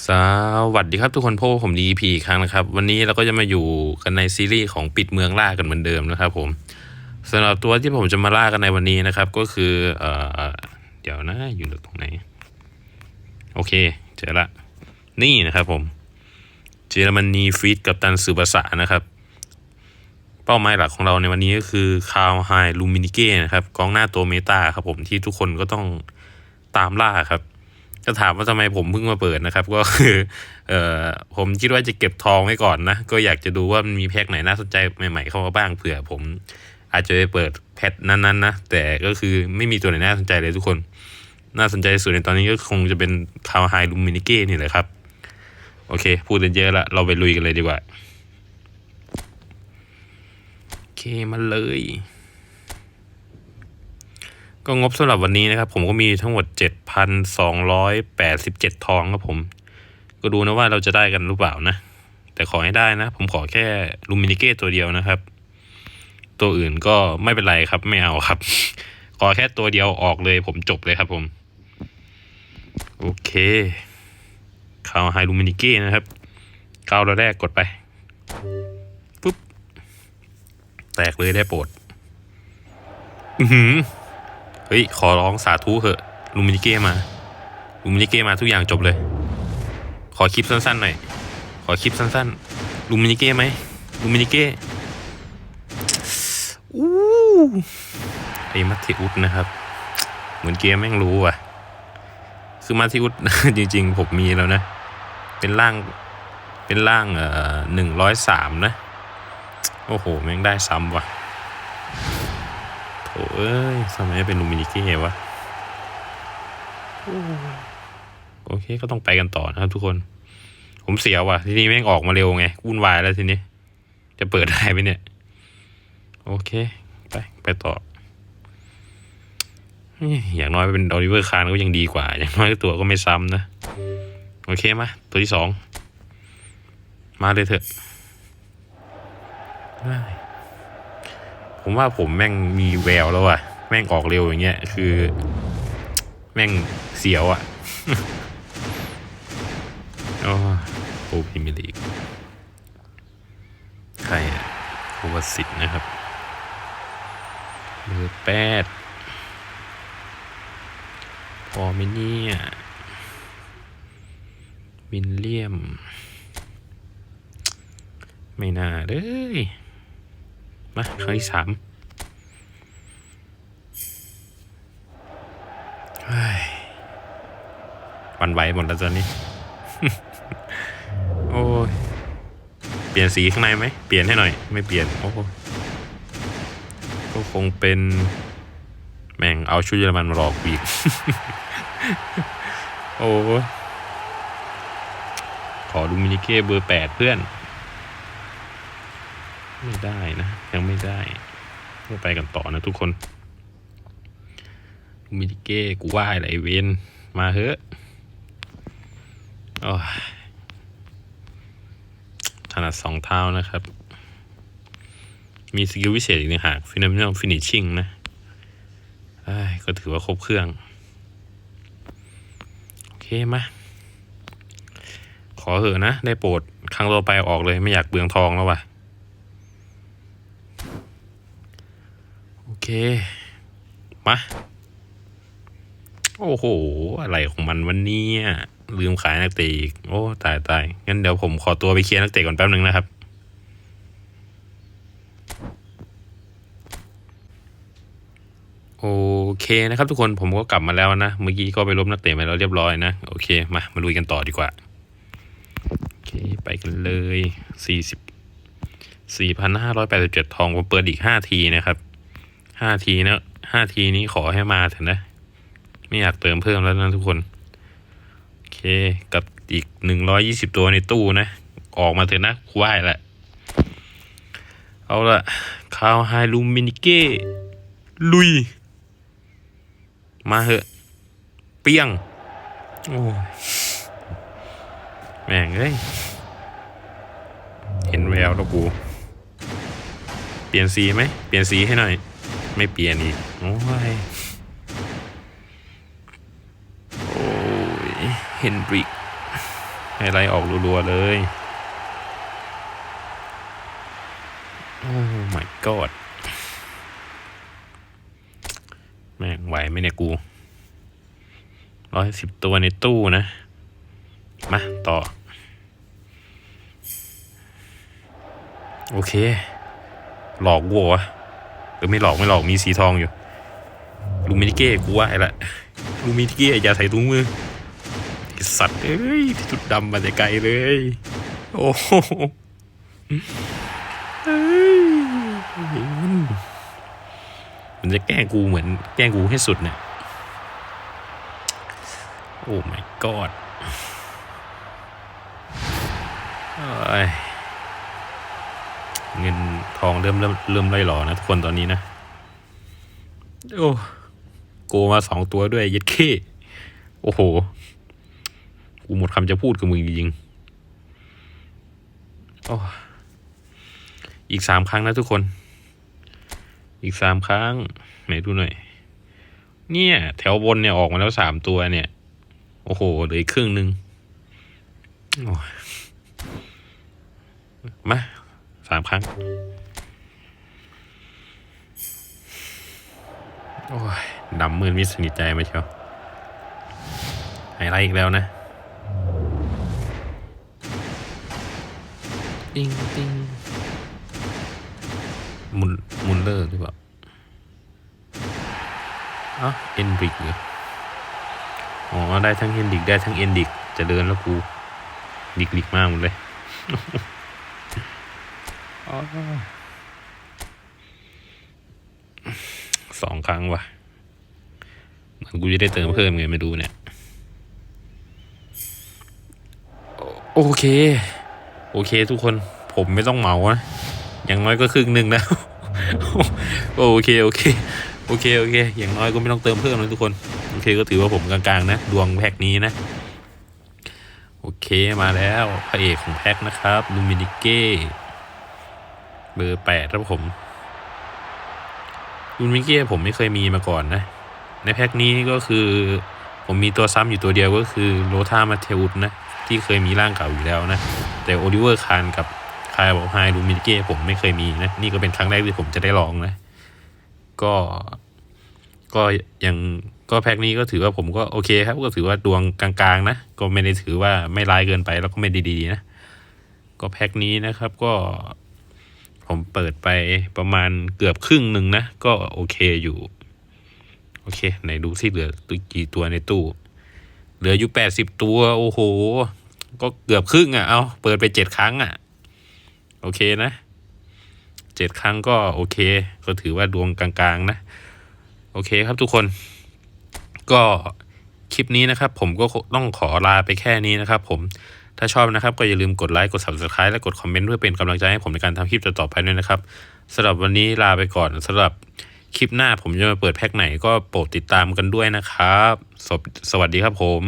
สวัสดีครับทุกคนพบผมดีพีอีกครั้งนะครับ วันนี้เราก็จะมาอยู่กันในซีรีส์ของปิดเมืองล่ากันเหมือนเดิมนะครับผมสำหรับตัวที่ผมจะมาล่ากันในวันนี้นะครับ ก็คือเอ่อเดี๋ยวนะอยู่ตรงไหน โอเค เจอละนี่นะครับผมเจอรมนีฟีดกับตันสืบภาษานะครับ เป้าหมายหลักของเราในวันนี้ก็คือคาวไฮลูมินิเก้นะครับกองหน้าตัวเมตาครับผมที่ทุกคนก็ต้องตามล่าครับ จะถามว่าทำไมผมเพิ่งมาเปิดนะครับ ก็คือเอ่อผมคิดว่าจะเก็บทองไว้ก่อนนะ ก็อยากจะดูว่ามันมีแพ็คไหนน่าสนใจใหม่ๆเข้ามาบ้างเผื่อผม อาจจะไปเปิดแพทนั้นๆนะแต่ก็คือไม่มีตัวไหนน่าสนใจเลยทุกคน น่าสนใจสุดในตอนนี้ก็คงจะเป็นคาวไฮลูมินิเก้นี่แหละครับ โอเค พูดกันเยอะละเราไปลุยกันเลยดีกว่าโอเคมาเลยก็งบสำหรับวันนี้นะครับ ผมก็มีทั้งหมด 7,287 ทองครับผม ก็ดูนะว่าเราจะได้กันหรือเปล่านะ แต่ขอให้ได้นะ ผมขอแค่ลูมินิเก้ตัวเดียวนะครับ ตัวอื่นก็ไม่เป็นไรครับ ไม่เอาครับ ขอแค่ตัวเดียวออกเลย ผมจบเลยครับผม โอเคข่าวไฮลูมินิเก้นะครับข่าวเราแรกกดไปปุ๊บ แตกเลยได้โปรด อือหือเฮ้ย ขอร้องสาธุเหอะ ลูมินิเก้มาลูมินิเก้มาทุกอย่างจบเลย ขอคลิปสั้นๆหน่อย ขอคลิปสั้นๆลูมินิเก้ไหมลูมินิเก้อู้ไอ้มัทธิอุสนะครับ เหมือนเกมแม่งรู้อะ คือมัทธิอุสจริง ๆ ผมมีแล้วนะ เป็นร่าง เป็นร่างเอ่อหนึ่งร้อยสามนะ โอ้โห แม่งได้ซ้ำว่ะโถ่เอ้ยทำไมเป็นลูมินิเก้วะ โอเคก็ต้องไปกันต่อนะครับทุกคน ผมเสียว่ะ ทีนี้แม่งออกมาเร็วไงวุ่นวายแล้วทีนี้ จะเปิดได้ไหมเนี่ย โอเค ไปไปต่อ อย่างน้อยเป็นออลิเวอร์คาร์ก็ยังดีกว่า อย่างน้อยตัวก็ไม่ซ้ำนะ โอเคมาตัวที่สอง มาเลยเถอะผมว่าผมแม่งมีแววแล้วอะแม่งออกเร็วอย่างเงี้ย คือ แม่งเสียวอะโอ้โอ้พิมิลีกใครอะโควสิทธ์นะครับเบอร์แปดพอมิเนี่ยวินเลียม ไม่น่าเลย มาครั้งที่สาม วันไหวหมดแล้วตอนนี้ โอ้ย เปลี่ยนสีข้างในไหม เปลี่ยนให้หน่อย ไม่เปลี่ยน โอ้โก็คงเป็น แม่งเอาชุดเยอรมันมาหลอกกูอีก โอ้ขอดูมินิเก้เบอร์แปดเพื่อน ไม่ได้นะ ยังไม่ได้ต้องไปกันต่อนะทุกคน ดูมินิเก้ กูว่าอะไรเวนมาเถอะโอ้ยถนัดสองเท้านะครับ มีสกิลวิเศษอีกต่งหากฟินามินอลฟินิชชิ่งนะเอ้ก็ถือว่าครบเครื่อง โอเคมา ขอเถอะนะ ได้โปรดครั้งต่อไปออกเลยไม่อยากเบืองทองแล้วว่ะ โอเค มา โอ้โห อะไรของมันวันนี้ลืมขายนักเตะอีก โอ้ ตายตายงั้นเดี๋ยวผมขอตัวไปเคลียร์นักเตะก่อนแป๊บนึงนะครับ โอเคนะครับทุกคนผมก็กลับมาแล้วนะ เมื่อกี้ก็ไปลบนักเตะมาแล้วเรียบร้อยนะ โอเค มา มาลุยกันต่อดีกว่า โอเค ไปกันเลยสี่สิบสี่พันห้าร้อยแปดสิบเจ็ดทองผมเปิดอีกห้าทีนะครับห้าทีนะห้าทีนี้ขอให้มาเถอะนะ ไม่อยากเติมเพิ่มแล้วนะทุกคน โอเค กับอีกหนึ่งร้อยี่สิบตัวในตู้นะ ออกมาเถอะนะไหวละ เอาละคาวไฮลูมินิเก้ ลุย มาเหอะ เปี้ยง โอ้ยแม่งเอ้ย เห็นแววแล้วกู เปลี่ยนสีไหม เปลี่ยนสีให้หน่อย ไม่เปลี่ยนอีก โอ้ย โอ้ย เฮนดริกให้ไลท์ออกรัวๆเลย โอ้ my god แม่งไหวไหมเนี่ยกูร้อยสิบตัวในตู้นะ มา ต่อ โอเค หลอกวัววะหรือไม่หลอกไม่หลอกมีสีทองอยู่ ลูมินิเก้กูว่าไอ้ละลูมินิเก้อย่าใส่ถุงมือ สัตว์เอ้ยที่จุดดำมาแต่ไกลเลย โอ้โหเอ้ยมันจะแกล้งกูเหมือน แกล้งกูให้สุดเนี่ยโอ้ my god เอ้เงินทองเริ่มเริ่มเริ่มไล่หล่อนะทุกคนตอนนี้นะ โอ้ โกมาสองตัวด้วยย็ดเข้โอ้โห กูหมดคำจะพูดกับมึงจริงๆโอ้อีกสามครั้งนะทุกคน อีกสามครั้ง ไหนดูหน่อย เนี่ย แถวบนเนี่ยออกมาแล้วสามตัวเนี่ย โอ้โหเหลืออีกครึ่งหนึ่งโอ้ยมาสามครั้ง โอ้ยดำมืนมิดสนิทใจมาเชียวไฮไลท์อีกแล้วนะ ติ้งติ้งมุนมุนเลอร์หรือเปล่าอ๋อเอ็นริกเหรออ๋อ ได้ทั้งเฮนดิกได้ทั้งเอ็นดิกจะเดินแล้วกูดิกดิกมากหมดเลยอ๋อสองครั้งว่ะเหมือนกูจะได้เติมเพิ่มไงไม่ดูเนี่ย โอเค โอเคทุกคนผมไม่ต้องเหมานะอย่างน้อยก็ครึ่งหนึ่งแล้วโอเคโอเคโอเคโอเค อย่างน้อยก็ไม่ต้องเติมเพิ่มนะทุกคน โอเคก็ถือว่าผมกลางๆนะ ดวงแพ็กนี้นะ โอเคมาแล้วพระเอกของแพ็กนะครับลูมินิเก้เบอร์แปดครับผมลูมินิเก้ผมไม่เคยมีมาก่อนนะ ในแพ็กนี้ก็คือ ผมมีตัวซ้ำอยู่ตัวเดียวก็คือโรธามาเทอุสนะ ที่เคยมีร่างเก่าอยู่แล้วนะ แต่โอลิเวอร์คานกับคายบอกไฮลูมินเก้ผมไม่เคยมีนะ นี่ก็เป็นครั้งแรกที่ผมจะได้ลองนะ ก็ก็ยังก็แพ็กนี้ก็ถือว่าผมก็โอเคครับ ก็ถือว่าดวงกลางๆนะ ก็ไม่ได้ถือว่าไม่ร้ายเกินไปแล้วก็ไม่ด้ดีนะ ก็แพ็กนี้นะครับก็ผมเปิดไปประมาณเกือบครึ่งหนึ่งนะ ก็โอเคอยู่ โอเค ไหนดูสิเหลือตัวกี่ตัวในตู้ เหลืออยู่แปดสิบตัว โอ้โห ก็เกือบครึ่งอะ เอาเปิดไปเจ็ดครั้งอะ โอเคนะเจ็ดครั้งก็โอเค ก็ถือว่าดวงกลางๆนะ โอเคครับทุกคน ก็คลิปนี้นะครับ ผมก็ต้องขอลาไปแค่นี้นะครับ ผมถ้าชอบนะครับก็อย่าลืมกดไลค์กด subscribe และกดคอมเมนต์เพื่อเป็นกำลังใจให้ผมในการทำคลิปต่อๆไปด้วยนะครับสำหรับวันนี้ลาไปก่อนสำหรับ คลิปหน้าผมจะมาเปิดแพ็กไหนก็โปรดติดตามกันด้วยนะครับ สวสวัสดีครับผม